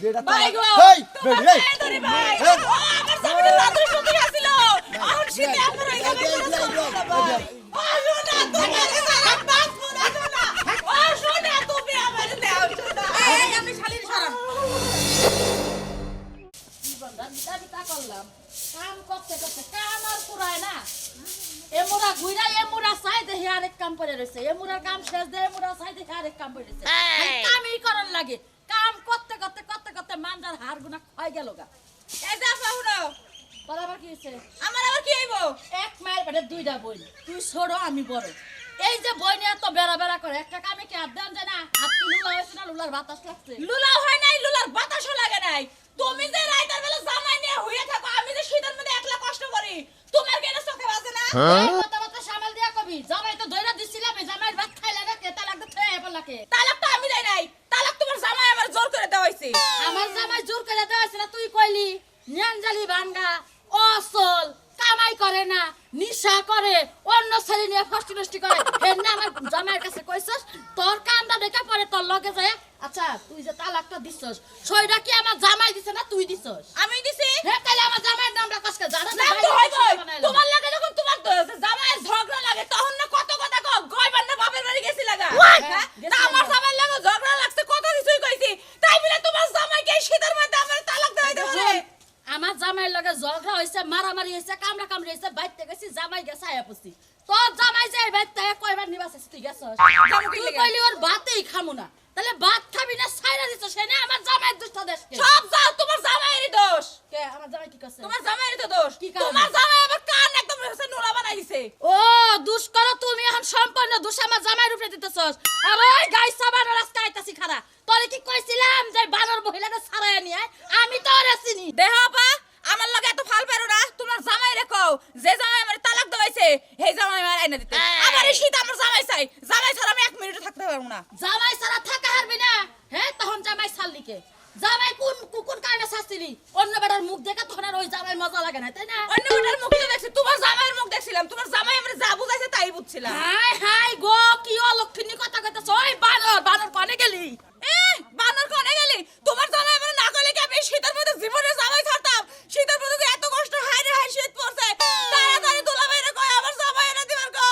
যেটা ভাই গো এই, বেড়ি, এই। পায়ে ভাই। ও আমার জামাইটা রাত্রে শুতে আসছিল এখন শীতে আমার এই, এই, করে এই, এই, চলছে না, এই, ভাই। ও শোনা তোমার সারা বাপ পুরা শোনা ও শোনা তুমি আমার দেও শোনা। এই আমি শালির সরাম জীবনটা বিটা বিটা করলাম। কাম করতে করতে কাম আর পুরায় না। এমুরা ঘুরা এমুরা চাই দেখি আরেক কাম করে রয়েছে এমুরার কাম শেষ দে এমুরা দেখি আরেক কাম করে রয়েছে কামই করার লাগে। কাম করতে করতে মানজার হাড় গুনা ক্ষয় গেল গা। এই যে শুনো তোর আবার কি হয়েছে? আমার আবার কি হইব? এক মায়ের পেটে দুইটা বই তুই ছোড়ো আমি বড়। এই যে বই নিয়ে তো বেড়া বেড়া করে একটা কামে কি হাত দেন যায় হাত কি লুলা হয়েছে না লুলার বাতাস লাগছে? লুলা হয় নাই লুলার বাতাসও লাগে নাই। তুমি যে রাইতার বেলা জামাই নিয়ে হইয়া থাকো আমি যে শীতের মধ্যে একলা কষ্ট করি তোমার কেন চোখে বাজে না? কথা সামাল দিয়া কবি। জামাই তো ধইরা দিছিলাম জামাইয়ের ভাত খাইলে না কে তালাক থয়ে পড়লাকে। তালাক নিয়ানজালি ভাঙ্গা অসল কামাই করে না নিশা করে অন্য ছেলে নিয়ে ফষ্টি নষ্টি করে। হেন না আমার জামাইয়ের কাছে কইছস তোর কামটা দেখে পরে তোর লগে যায় আচ্ছা তুই যে তালাকটা দিছস সইটা কি আমার জামাই দিছে না তুই দিছস? আমি দিছি। হে তাহলে আমার জামাইয়ের নামটা কষ্ট জানা না তো হইব তোমার লাগে যখন তোমার তো জামাইয়ের ঝগড়া লাগে তখন না কত কথা কও? গয়বার না বাপের বাড়ি গেছি লাগা হ্যাঁ? তা আমার জামাইয়ের লাগে ঝগড়া লাগছে কত কিছুই কইছি। তাই বলে তোমার জামাইকে শীতের মধ্যে আমার তালাক দেওয়া দিতে পারে আমার জামাইয়ের লগে ঝগড়া হয়েছে মারামারি হয়েছে কামড়া কামড়ি হয়েছে বাইতে গেছি জামাই গেছে আয়া পড়ছি। তোর জামাই যে বাইতে কয়বার নিবাস তুই জামু তুই কইলি ওর ভাতেই খামু না। তাহলে ভাত খাবি না ছাইরা দিছ সে না আমার জামাইয়ের দুষ্ট দেশকে। সব যাও তোমার জামাইয়েরই দোষ। কে আমার জামাই কি করছে? তোমার জামাইয়েরই তো দোষ। কি কারণে? তোমার জামাই আবার কান একদম হচ্ছে নোলা বানাই দিছে। ও দুষ করো তুমি এখন সম্পূর্ণ দোষ আমার জামাইয়ের উপরে দিতেছস। আর ওই গাই সাবান রাস্তা আইতাছি খারা তোরে কি কইছিলাম যে বানর মহিলাকে ছাড়াই নিয়ে? আমি তো ওরে চিনি। দেহ আপা আমার লগে এত ফাল পেরো না তোমার জামাই রেখো যে জামাই আমার তালাক দেওয়াইছে সেই জামাই আমার আইনা দিতে আমার এই শীত আমার জামাই চাই জামাই ছাড়া আমি এক মিনিটও থাকতে পারব না জামাই সারা থাকা হারবি না হ্যাঁ তখন জামাই ছাড়লিকে জামাই কোন কুকুর কারণে শাস্তিলি অন্য বেটার মুখ দেখে তখন আর ওই জামাই মজা লাগে না তাই না অন্য মেয়েটার মুখ তো দেখছি তোমার জামাইয়ের মুখ দেখছিলাম তোমার জামাই আমার যা বুঝাইছে তাই বুঝছিলাম হাই হাই গো কি অলক্ষিনী কথা কইতাছ ওই বানর বানর কনে গেলি এ বানর কোনে গেলি তোমার জামাই আমার না করলে কি আমি এই শীতের মধ্যে জীবনে জামাই ছাড়তাম শীতের মধ্যে যে এত কষ্ট হাই রে হাই শীত পড়ছে তাড়াতাড়ি দুলা বাইরে কয় আমার জামাই এনে দিবার কো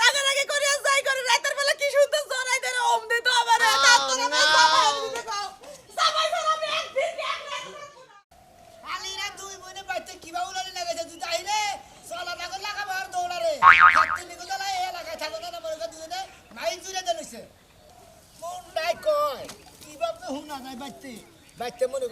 রাগারাগি করে যাই করে রাতের বেলা কি সুন্দর জড়াই দেন ওম দিত আমার তার তো আমার জামাই এনে দিতে কও জামাই ছাড়া আমি একদিন কি এক রাত থাকব না। আলিরা দুই বোনে বাইতে কিবা উলালি লাগাইছে তুই তাই রে চলা থাকো লাগাবো আর দৌড়া রে হাতে নিকো জ্বালা এই এলাকায় থাকো না মনে কর দুজনে মাইক জুড়ে দিলছে মন নাই কয় কিবা তো হুনা নাই বাইতে বাইতে মনে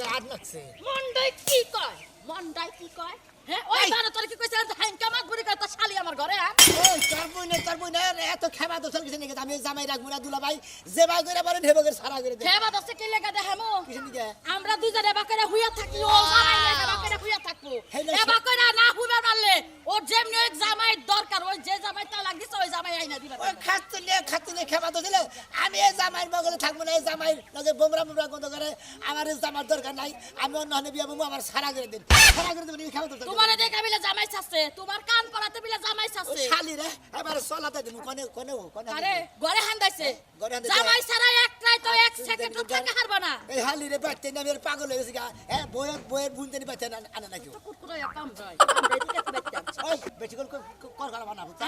লাগছে মন্ডাই কি কয়? মন্ডাই কি কয়? হ্যাঁ ওই বানর তোর কি কইছিলাম হ্যাংকা মাত বুড়ি কয় তোর শালি আমার ঘরে আন ওই তোর বইনে তোর বইনে এত খেমা তো নাকি? আমি জামাই রাখব না দুলা ভাই যে ভাই করে পারেন হেবো করে সারা করে দে খেবা দছে কি লেগা দেখামু কিছু নিকে? আমরা দুজনে বাকেরা হুইয়া থাকি ও জামাই লেগা বাকেরা হুইয়া থাকব। না, এ বাকেরা না হুইবা পারলে ও যেমনি ওই জামাই দরকার ওই যে জামাই তালাক দিছে ওই জামাই আইনা দিবা। ওই খাচ্ছে নে খাচ্ছে নে খেমা তো দিলে আমি এই জামাইয়ের বগলে থাকব না এই জামাই লগে বোমরা বোমরা গন্ধ করে আমার এই জামার দরকার নাই আমি অন্য হনে বিয়া বমু আমার সারা করে দিন। সারা করে দেবেন খেমা তো তোমার দেখা বিলে জামাই ছাড়ছে তোমার কান পড়াতে বিলে জামাই রে এবারে কোনে কোনে কোনে আরে ঘরে হান্দাইছে জামাই এক রাত তো এক সেকেন্ড থাকা হারবা না। এই হালি রে বাচ্চা না আমি পাগল হয়ে গেছি গা। হ্যাঁ বইয়ের বইয়ের বুনতে নি বাচ্চা আনে নাকি কুকুরে কাম যায়। তো। ওই কর কর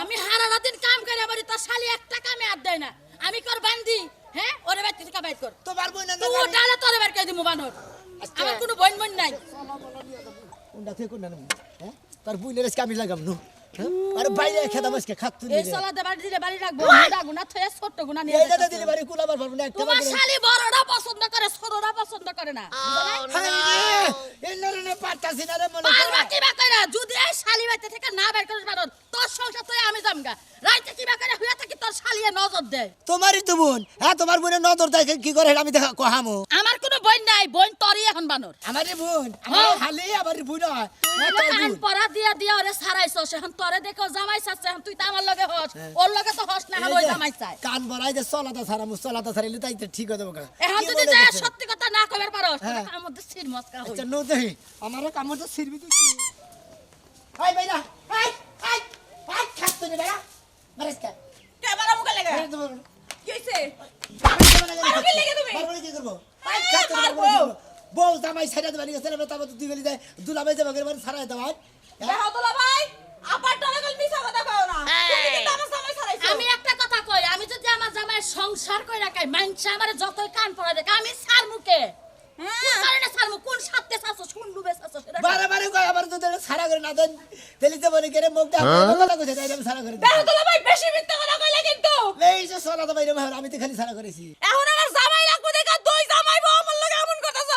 আমি হারা রাতিন কাম করে আমার তো শালি এক টাকা আমি আর দেয় না। আমি কর বান্দি হ্যাঁ? ওরে বাইতে থেকে বাইর কর। তোমার বই না তুই ডালে তোরে বের করে দিমু বানর। আচ্ছা। আমার কোনো বইন বইন নাই। উন্ডা থেকে কোন না হ্যাঁ? তার বুইনের আজকে আমি লাগাম নু? আরে বাইরে খেদাম খাত তুই এই সালাতে বাড়ি দিলে বাড়ি রাখব। গুনা গুনা থয়ে ছোট গুনা নিয়ে এই দাদা। দিলে বাড়ি কুলাবার পারব না একটা তোমার শালি বড়রা পছন্দ করে ছোটরা পছন্দ করে না। এই নরনে না রে মনে পারবা করে। কি বা কইরা? যদি এই শালি বাইতে থেকে না বের করিস বানর তোর সংসার তুই আমি যামগা। রাইতে কি করে হইয়া থাকি তোর শালিয়ে নজর দেয় তোমারই তো বোন হ্যাঁ তোমার বোনের নজর দেখে কি করে আমি দেখা কহামো। আমার কোনো বোন নাই বোন তোরই এখন বানর। আমার বোন আমার হ্যাঁ। হালি আমার বোন হয়। হ্যাঁ, কান পরা দিয়া দিয়া ওরে সারাইছস এখন তোরে দেখো জামাই চাচ্ছে এখন তুই তো আমার লগে হস। ওর লগে তো হস না এই জামাই চাই কান বড়াই যে চলাতা সারা মু চলাতা সারাইলে তাই তো ঠিক হয়ে যাব এখন যদি করছ? সত্যি কথা না কবার পারস হ্যাঁ। আমার মধ্যে সির মস্কা হই আচ্ছা নো দেহি আমারও কামড় তো সিরবি তুই। হাই বাইরা। নি বাইরা মারিস কা কে বালা মুখে লেগে কি হইছে? জামাই দেবে কি লেগে তুমি? মারবো কি করব? এই, খাচ্ছে মারবো। বউ? জামাই সাইডা দেবে নিয়ে গেছে তারপর তুই গেলি যায় দুলাভাই যাবে গেলে সারাই দেওয়া দেখো দুলা ভাই আবার টানা গেল মিছা কথা কও না। তুমি কিন্তু আমার জামাই ছাড়াইছো আমি একটা কথা কই আমি যদি আমার জামাইয়ের সংসার কই রাখাই মানছে আমার যতই কান পড়া দেখে আমি সার মুখে কোন হ্যাঁ কারণে সার মুখ কোন সাথে চাচ্ছ কোন ডুবে কও। বারে বারে কয় আমার যদি সারা করে না দেন? তেলি তো বলে কেরে মুখ দেখা কথা কইছে তাই আমি সারা করে দেখো দুলা ভাই বেশি মিথ্যা কথা কইলে কিন্তু। এই যে সোনা তো আমি তো খালি সারা করেছি। এখন আমার জামাই লাগবে দেখা দুই জামাই বউ আমার লগে এমন করতেছ।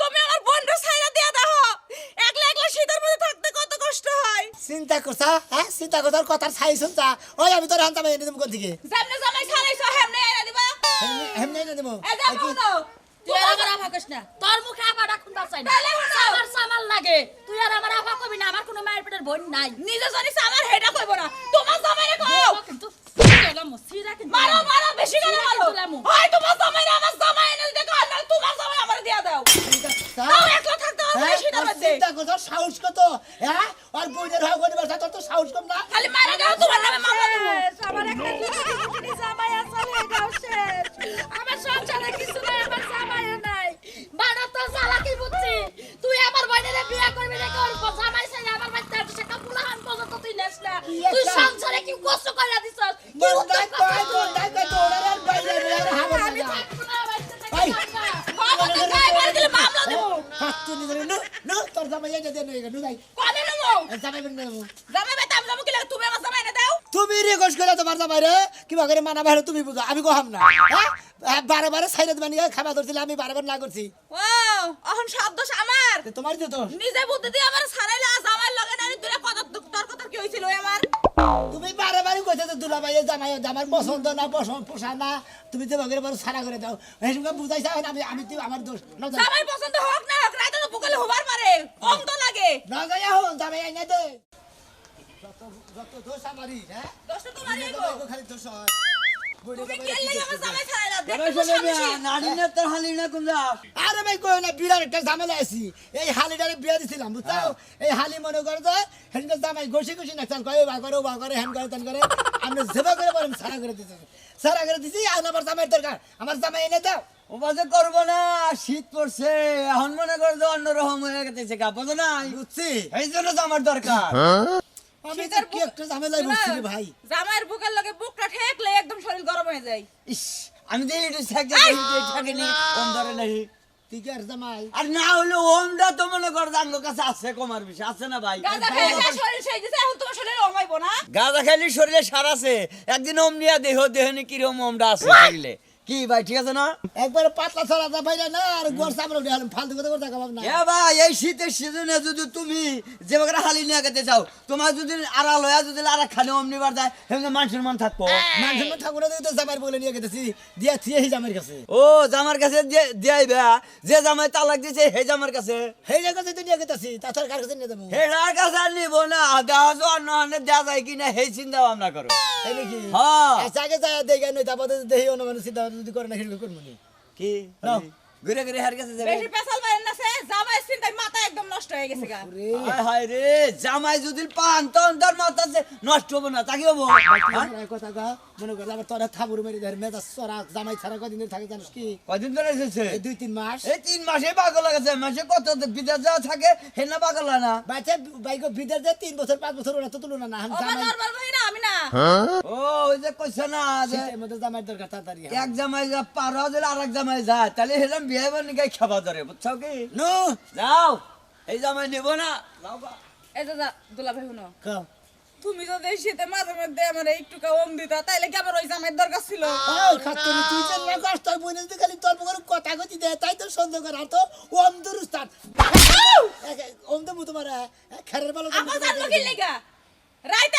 তুমি আমার বোনরে ছাইরা দিয়া দাও। একলা একলা শীতের মধ্যে থাকতে কত কষ্ট হয়। চিন্তা করছা হ্যাঁ? চিন্তা করছার কথার ছাই শুনছা? ওই আমি তোর হান্তা বাইরে দেবো কোন থেকে যেমনে জামাই ছাড়াইছো হেমনে এনে দিবা। হেমনে না দেবো এই দেখো না তুই আর আমার আফা কইস না তোর মুখে আফা ডাকুন চাই না আমার সামাল লাগে। তুই আর আমার আফা কবি না আমার কোনো মায়ের পেটের বোন নাই। নিজে জানিস আমার হেডা কইব না। তোমার জামাইরে কও। কিন্তু মারো মারো বেশি করে মারো। হয় তোমার জামাইরে আমার জামাই এনে দেখো আর তোমার জামাই আমার দিয়া দাও। তাও একলা থাকতে হ্যাঁ? মধ্যে চিন্তা সাহস কত? হ্যাঁ আর বইদের হয় তোর তো সাহস কম না। খালি মারা দাও তোমার নামে করে মানা বাইরে তুমি বুঝো আমি কহাম না। হ্যাঁ? বারে বারে সাইডে বানিয়ে খাবার ধরছিল আমি বারে বারে না করছি। ও এখন সব দোষ আমার। তো তোমার তো দোষ। নিজে বুদ্ধি দিয়ে আমার ছাড়াইলে আজ আমার লগে নানি তুই কত তোর কথা কি হয়েছিল আমার? তুমি বারে বারে কইতে তো দুলা ভাই জামাই আমার পছন্দ না পছন্দ পোষা না তুমি তো বাগের বারে সারা করে দাও। এই এসব বুঝাইছা আমি আমি তো আমার দোষ না জামাই পছন্দ হোক না হোক রাইতে তো বুকালে হবার পারে কম তো লাগে। না যাই হো জামাই এনে দে। যত যত দোষ আমারই হ্যাঁ? দোষ তো তোমারই গো। খালি দোষ হয়। আরে ভাই কই না বিরাট একটা ঝামেলা আছি এই হালিটারে বিয়া দিছিলাম বুঝছ এই হালি মনে করে তো হেনকে জামাই ঘষি ঘষি নাচাল করে বা করে বা করে হেন করে তেন করে আমি সেবা করে বললাম সারা করে দিছি। সারা করে দিছি আর আমার জামাই দরকার। আমার জামাই এনে দাও। ও করব না শীত পড়ছে এখন মনে করে যে অন্যরকম হয়ে গেছে গা বোঝো না বুঝছি। এই জন্য তো আমার দরকার। আমি তো কি একটা ঝামেলায় বসছি রে ভাই। জামাইয়ের বুকের লগে বুকটা ঠেকলে একদম শরীর গরম হয়ে যায়। ইস আমি তো একটু থাকতে থাকিনি ওম ধরে নাই। তুই কি আর জামাই? আর না হলে ওমটা তো মনে কর জাঙ্গ কাছে আছে কমার বিষয় আছে না ভাই? গাঁজা খেয়ে খেয়ে শরীর সেই দিছে এখন তোমার শরীর অমাইবো না? গাঁজা খাইলে শরীরে সার আছে। একদিন ওম নিয়ে দেহ দেহ নি কিরম ওমটা আছে শরীরে কি ভাই ঠিক আছে না? একবারে পাতলা ছড়া দা ভাই না আর গোর সামনে উঠে গেলাম ফালতু কথা কথা কবাব না। এ ভাই এই শীতের সিজনে যদি তুমি যে বাগরা হালি নিয়ে গেতে চাও তোমার যদি আড়াল হয়ে যদি আর খালি অমনি বার যায় সেখানে মানুষের মান থাকব। মানুষের ঠাকুরের দিকে তো জামাই বলে নিয়ে গেতেছি দিয়া থিয়ে জামাইয়ের কাছে। ও জামার কাছে দিয়ে- দিয়াইবে যে জামাই তালাক দিছে হে জামার কাছে। সেই জায়গাতে তো নিয়ে গেতেছি তাছাড়া কার কাছে নিয়ে দেবো হেডার কাছে নিব না দেওয়া যে অন্য অন্য দেওয়া যায় কিনা সেই চিন্তা ভাবনা করো। তাই নাকি? হ্যাঁ। আচ্ছা আগে যায় দেখে নই তারপরে দেখি অনুমান চিন্তা যদি করে না সেগুলো করব নি। কি? না ঘুরে ঘুরে হার গেছে বেশি পেশাল বাইরে না সে চিন্তায় মাথা একদম নষ্ট হয়ে গেছে গা। হায় হায় রে জামাই যদি পান তখন তার মাথা নষ্ট হব না তাকে হব? হ্যাঁ? কথা গা মনে করে আবার তোরা থাবুর মেরে ধরে মেজাজ সরা জামাই ছাড়া কদিন ধরে থাকে জানিস কি? কদিন ধরে এসেছে? এই দুই তিন মাস। এই তিন মাসে পাগল লাগেছে মাসে কত বিদেশ যাওয়া থাকে হে না পাগল হয় না? বাচ্চা বাইক বিদেশ যে তিন বছর পাঁচ বছর ওরা তো তুলনা না আমি জামাই না আমি না। ও ওই যে কইছে না যে মধ্যে জামাই দরকার তাড়াতাড়ি এক জামাই যা পার হওয়া আর এক জামাই যায় তাহলে হেলাম বিয়ে বানি গাই খাবা ধরে বুঝছ কি? নো। যাও। এই জামাই নেব না। এই দাদা দুলা ভাই শুনো। তুমি যদি শীতে মাঝে মধ্যে আমার একটু কম দিতা তাইলে কি আমার ওই জামাইয়ের দরকার ছিল? খাতুনি তুই যে না কষ্ট তোর বোনের দিকে খালি তোর কথা কইতি দে তাই তো সন্দেহ কর। আর তো ওম দুরুস্তান ওম তো তোমার খেরের ভালো আমার জানো কি লেগা? রাইতে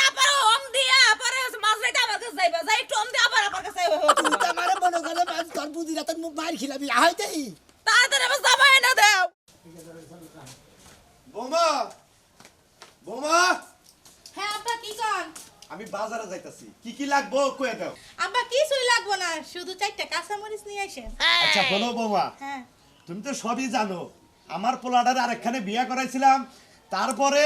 ওম দিয়া আপারে মাঝ রাইতে আমার কাছে যাইবা যাই একটু ওম দিয়া আবার আমার কাছে যাইবা। তুই তো আমারে মনে করে তোর বুদ্ধি রাতের মুখ মার খিলাবি আইতেই তাড়াতাড়ি আমার জামাই এনে দাও। বৌমা! বৌমা! হ্যাঁ আব্বা কি কন? আমি বাজারে যাইতাছি। কি কি লাগবো কয়ে দাও। আব্বা কিছুই লাগবো না শুধু চারটা কাঁচামরিচ নিয়ে আসেন আচ্ছা বলো বৌমা। হ্যাঁ। তুমি তো সবই জানো আমার পোলাটার আরেকখানে বিয়া করাইছিলাম তারপরে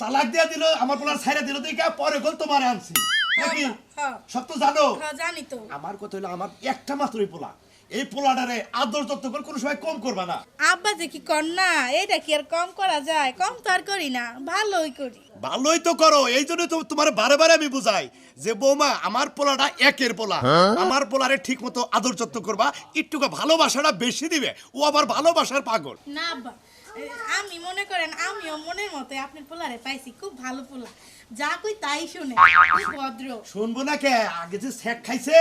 তালাক দিয়া দিল আমার পোলার ছাইরা দিল দিকে পরে গোল তোমার আনছি। নাকি? হ্যাঁ। সব তো জানো? হ্যাঁ জানি তো। আমার কথা হলো আমার একটা মাত্রই পোলা। এই পোলাটারে আদর যত্ন করে কোনো সময় কম করবা না। আব্বা যে কি কর না এটা কি আর কম করা যায়? কম তো আর করি না ভালোই করি। ভালোই তো করো এই জন্য তো তোমার বারে বারে আমি বুঝাই যে বৌমা আমার পোলাটা একের পোলা। আমার পোলারে ঠিক মতো আদর যত্ন করবা একটুকু ভালোবাসাটা বেশি দিবে। ও আবার ভালোবাসার পাগল। না আব্বা আমি মনে করেন আমিও মনের মতো আপনার পোলারে পাইছি খুব ভালো পোলা। যা কই তাই শুনে। ভদ্র। শুনব না কে? আগে যে স্যাক খাইছে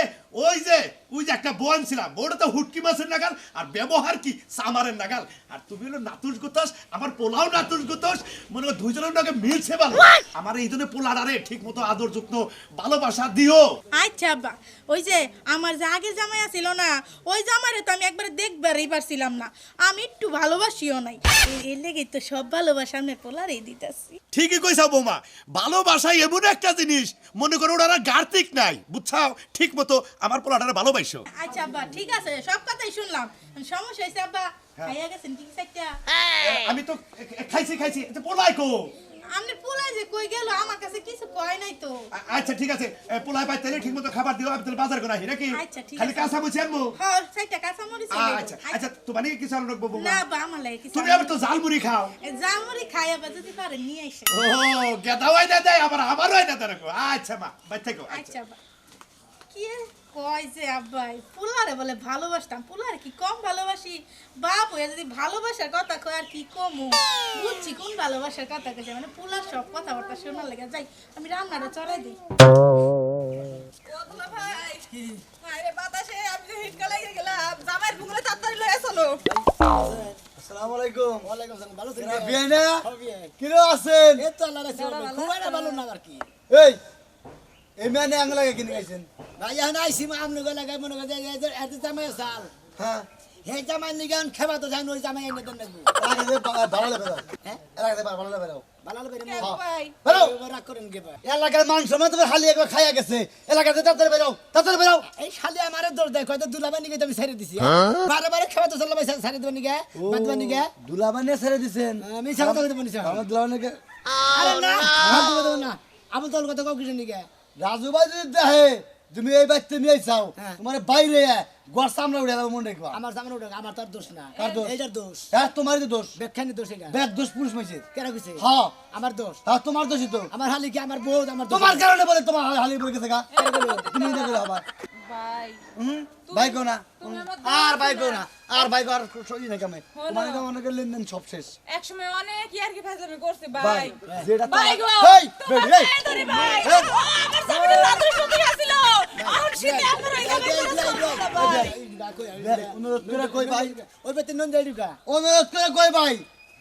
ওই যে ওই যে একটা বোন ছিলাম ওটা তো হুটকি মাছের নাগাল আর ব্যবহার কি? সামারের নাগাল। আর তুমি হলো নাতুস গুতস আমার পোলাও নাতুস গুতস মনে দুইজনের নাকি মিলছে ভালো। আমার এই জন্য ঠিক মতো আদর যত্ন ভালোবাসা দিও। আচ্ছা আব্বা। ওই যে আমার যে আগের জামাই আছিল না ওই জামাইরে তো আমি একবারে দেখবারই পারছিলাম না। আমি একটু ভালোবাসিও নাই। এর লেগেই তো সব ভালোবাসা আপনার পোলারেই দিতেছি। ঠিকই কইছা বৌমা ভালোবাসা এমন একটা জিনিস। মনে করো ওরা গার্তিক নাই। বুঝছাও? ঠিক মতো আমার পোলাটারে ভালোবাসো। আচ্ছা আব্বা ঠিক আছে। সব কথাই শুনলাম। সমস্যা হয়েছে আব্বা হ্যাঁ। খাইয়া গেছেন ঠিক চাইটা আমি তো খাইছি খাইছি। পোলাই কো আপনি পোলা যে কই গেল আমার কাছে কিছু কয় নাই তো। আচ্ছা ঠিক আছে। এ, পোলাই পাই তাহলে ঠিক মতো খাবার দিও আমি তাহলে বাজার করে আসি নাকি? আচ্ছা, ঠিক খালি কাঁচা মুছি আনব? হ্যাঁ চাইটা কাঁচা মরিচ আচ্ছা আচ্ছা তোমার নাকি কিছু আনো রাখব না বা আমার লাগে কিছু তুমি আবার তো ঝালমুড়ি খাও। জামুরি খাই আবার যদি পারে নিয়ে আইসে ও গেদাও আইনা দেয় আবার আমারও আইনা দেয় আচ্ছা মা বাচ্চা কো আচ্ছা। আচ্ছা কি কয় যে আব্বাই পোলারে বলে ভালোবাসতাম। পোলারে কি কম ভালোবাসি? বাপ হয়ে যদি ভালোবাসার কথা কয় আর কি কম? বুঝছি কোন ভালোবাসার কথা কইছে মানে পোলার সব কথাবার্তা শোনার লেগে। যাই আমি রান্নাটা চড়াই দিই। ভাই আরে বাতাসে আমি যে হিটকা লাগিয়ে গেলাম জামাইয়ের বুকুলে তাড়াতাড়ি লয়ে চলো। আসসালামু আলাইকুম। ওয়ালাইকুম আসসালাম ভালো বিয়ে না আছেন? এই তো আল্লাহ রাখছে খুব ভালো না আর কি। এই এই মেয়ে আঙ্গলাকে কিনে গাইছেন ভাই এখন আইসি মা আমনে গলা গায় মনে করে এত জামাই সাল হ্যাঁ হে জামাই নিগান খেবা তো জানো ওই জামাই এনে দেন নাকবো আগে যে ভালো লাগে হ্যাঁ বা- ভালো লাগে ভালো কে ভাই বেরো রাগ করেন ভাই এলাকার মানুষ সময় তোমার হালি একবার খাইয়া গেছে এলাকাতে তাড়াতাড়ি বেরাও তাড়াতাড়ি বেরাও এই শালি আমারে দৌড় দেয় কয়তো দুলাবা নিগে আমি ছেড়ে দিছি বারে বারে খেবা তো চলো ভাই ছেড়ে দেবেন নিগে বাদবা নিগে দুলাবানিয়া ছেড়ে দিছেন আমি কথা দেবো নিছে আমার আরে না না কথা কাউ কিছু নিগে রাজু ভাই যদি দেখে তুমি এই বাচ্চা নিয়ে চাও হ্যাঁ। তোমার বাইরে গড় সামনে উঠে যাব মনে রাখবা আমার সামনে উঠে আমার তার দোষ না। কার দোষ? এইটার দোষ। হ্যাঁ তোমারই তো দোষ। ব্যাখ্যানি দোষ এটা। ব্যাগ দোষ পুরুষ মাইছে কেন কইছে? হ্যাঁ। আমার দোষ। হ্যাঁ তোমার দোষই তো। আমার হালি কি আমার বউ আমার তোমার কারণে বলে তোমার হালি বলে গেছে গা। তুমি এটা করে আবার। ভাই হুম? ভাই না। তুমি আর ভাই কো না। আর ভাই আর সই না কামে হলো। তোমার তো করলেন লেনদেন সব শেষ। এক সময় অনেক ইয়ার কি ফাজলামি করছে ভাই ভাই। যেটা ভাই গো এই তোমার বেডি এই ভাই ও আমার সামনে রাত্রে শুতে আসছিল অনুরোধ করে কই ভাই ওই বেতে নন যাই ঢুকা অনুরোধ করে কই ভাই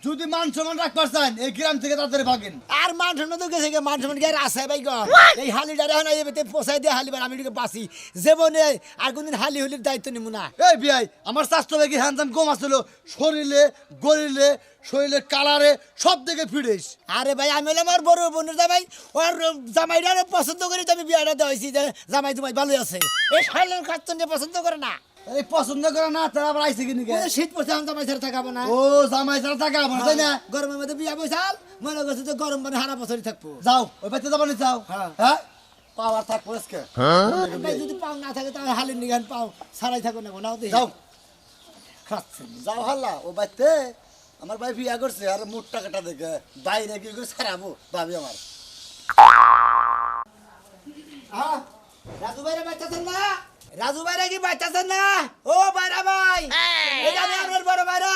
যদি মান সম্মান রাখবার চান এই গ্রাম থেকে তাড়াতাড়ি ভাগেন আর মান সম্মান তো গেছে মান সম্মান গের আছে ভাই গো? এই হালি ডারে এখন এই বেতে পোসাই দিয়ে হালি বার আমি ঢুকে বাসি জীবনে আর কোনদিন হালি হলির দায়িত্ব নিব না। এই বিয়াই আমার স্বাস্থ্য বেগে হ্যান্ডসাম কম আসছিল শরীরে গরিলে শরীরে কালারে সব দিকে ফিরেস। আরে ভাই আমি হলাম আমার বড় বোনের জামাই। ওর জামাইটা পছন্দ করি তো আমি বিয়াটা দেওয়া হয়েছি যে জামাই তোমায় ভালোই আছে। এই শালের খাচ্চন পছন্দ করে না। এই পছন্দ করে না তারা আবার আইসে কিনি যে শীত পড়ছে এখন জামাই ছাড়া থাকাবো না। ও জামাই ছাড়া টাকা আমার তাই না? গরমের মধ্যে বিয়া বৈশাল মনে করছে তো গরম মানে হারা বছরই থাকব। যাও ওই যাব না যাও। হ্যাঁ। হ্যাঁ? পাওয়ার থাকব আজকে। ভাই যদি পাও না থাকে তাহলে হালির নিগান পাও ছাড়াই থাকো না নাও তো যাও। খাচ্ছেন যাও হাল্লা ও বাচ্চা আমার ভাই বিয়া করছে আর মোট টাকাটা দেখে বাইরে কি করে ছাড়াবো ভাবি আমার। হ্যাঁ? রাজু ভাইরা বাচ্চাছেন না? রাজু ভাইরা কি বাচ্চাছেন না? ও ভাইরা ভাই এই আমি আপনার বড় ভাইরা।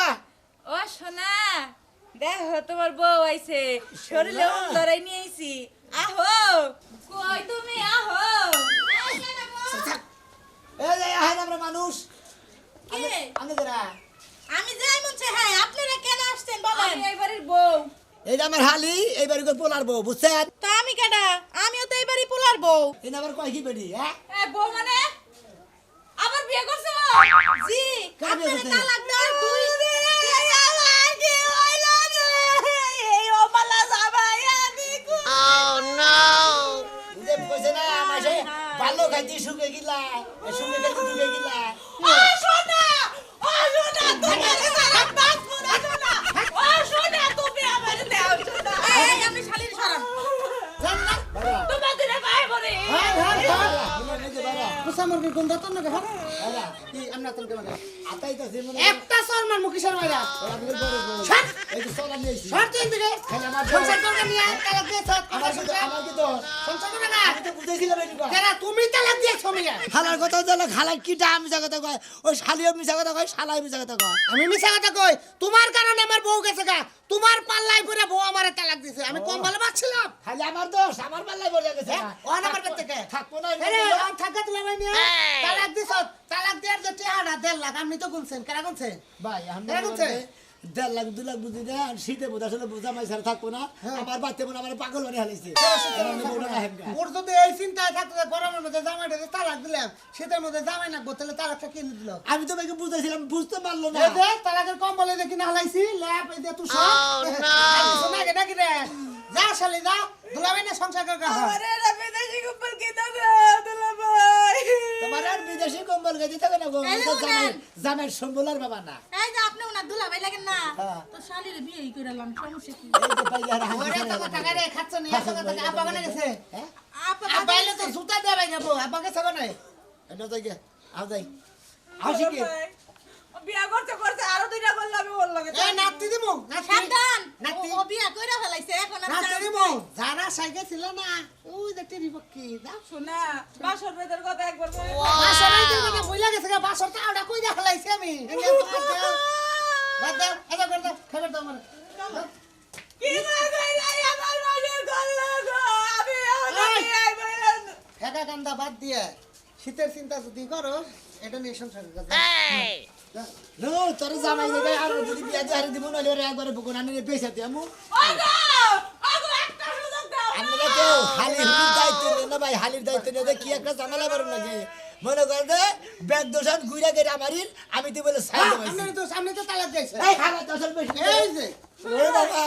ও সোনা দেখো তোমার বউ আইছে। শরীরে লড়াই নিয়ে আইছি। আহো কই তুমি? আহো। এই যে আহেন আমরা মানুষ। কে? আমি তোরা আমি যাই মন চাই হ্যাঁ আপনারা কেন আসছেন বলেন? আমি এইবারের বউ। এই যে আমার হালি এইবার করে পোলার বউ বুঝছেন? তা আমি কেডা? আমিও তো এইবারই পোলার বউ। এই আবার কয় কি বেড়ি হ্যাঁ? বউ মানে? কার বিয়ে আপনারা করছে? একটা আমি। সর তুই দিকে সংসার করবে নিয়ে তালাক দিয়েছ আমার তো- আমার কি তো সংসার করবে না আমি তো বুঝেছিলাম তুমি তালাক দিয়েছ মিয়া খালার কথা কি কয় ওই শালিও মিশা কথা কয় শালাই মিশা কথা কয় আমি কথা কই তোমার কারণে আমার বউ গেছে গা তোমার পাল্লাই পরে বউ আমারে তালাক দিছে আমি কম ভালো পাচ্ছিলাম খালি আমার দোষ আমার পাল্লাই বলে গেছে হ্যাঁ, ও আমার থাকব না আরে আর থাকা তুলা ভাই তালাক দিছ তালাক দেওয়ার যে টেহারা দেড় লাখ আপনি তো গুনছেন কেনা গুনছেন? ভাই আমরা এরকম দেড় লাখ দু লাখ বুঝি দেয় আর শীতে বোঝা আসলে বোঝা মাই ছাড়া থাকব না। আমার বাচ্চা মনে আমার পাগল বানিয়ে হালিছে ওর যদি এই চিন্তায় থাকতো গরমের মধ্যে জামাইটা তালাক দিলাম শীতের মধ্যে জামাই নাকবো তাহলে তালাকটা কিনে দিল? আমি তো ভাইকে বুঝতেছিলাম বুঝতে পারল না। তালাকের কম বলে দেখি না হালাইছি ল্যাপ এই দে তুই সব আর কিছু নাকি নাকি রে? যা শালি যা দুলাভাই না সংসার কর গা আরে রে বিদেশি কুম্বল কি দাদা দুলাভাই? তোমার আর বিদেশি কম্বল গেছি থাকে না গো তো। জামাই জামাই সম্বলার বাবা না। এই যে আপনি ওনার দুলা ভাই লাগেন না। হ্যাঁ। তো শালির বিয়ে করলাম সমস্যা কি? এই যে ভাই আর হাসি ওরে তো টাকা রে খাচ্ছ নি এত কথা আব্বা বানা গেছে? হ্যাঁ? আপা এলে তো জুতা দেবে যাব আব্বা গেছে বানাই এনে তো গে আও যাই। আসি কি বিয়া করতে করতে আরও দুইটা করলে আমি ওর লাগে এই নাতি দিমু নাতি। সাবধান! নাতি। ও বিয়া কইরা ফেলাইছে এখন আর নাতি দিমু জানা সাইকে ছিল না ওই যে টেরি পক্ষী দাও শোনা বাসর বেদের কথা একবার বলে বাসর এই কথা বইলা গেছে গা বাসর তা ওটা কই দেখা লাইছে আমি বাদ দাও এটা কর দাও খবর দাও আমার। কি না কইলাই আমার গো আমি কইলাম কান্দা বাদ দিয়ে শীতের চিন্তা যদি করো এটা নিয়ে সংসার করো নো তোর জামাই দেখে আর যদি বিয়া দিয়ে হারি দিব নইলে ওরে একবারে বুকুন আনি পেছা দিয়ে আমু ওগো ওগো একটা সুযোগ দাও। আমরা তো হালি হুলির দায়িত্ব নেই না ভাই হালির দায়িত্ব নিয়ে কি একটা ঝামেলা করুন নাকি? মনে কর ব্যাগ দোষণ ঘুরে গেলে আমি তো বলে সাইড সামনে তো তালাক দিয়েছে। এই হালা দোষান বেশি এই যে। ওরে বাবা।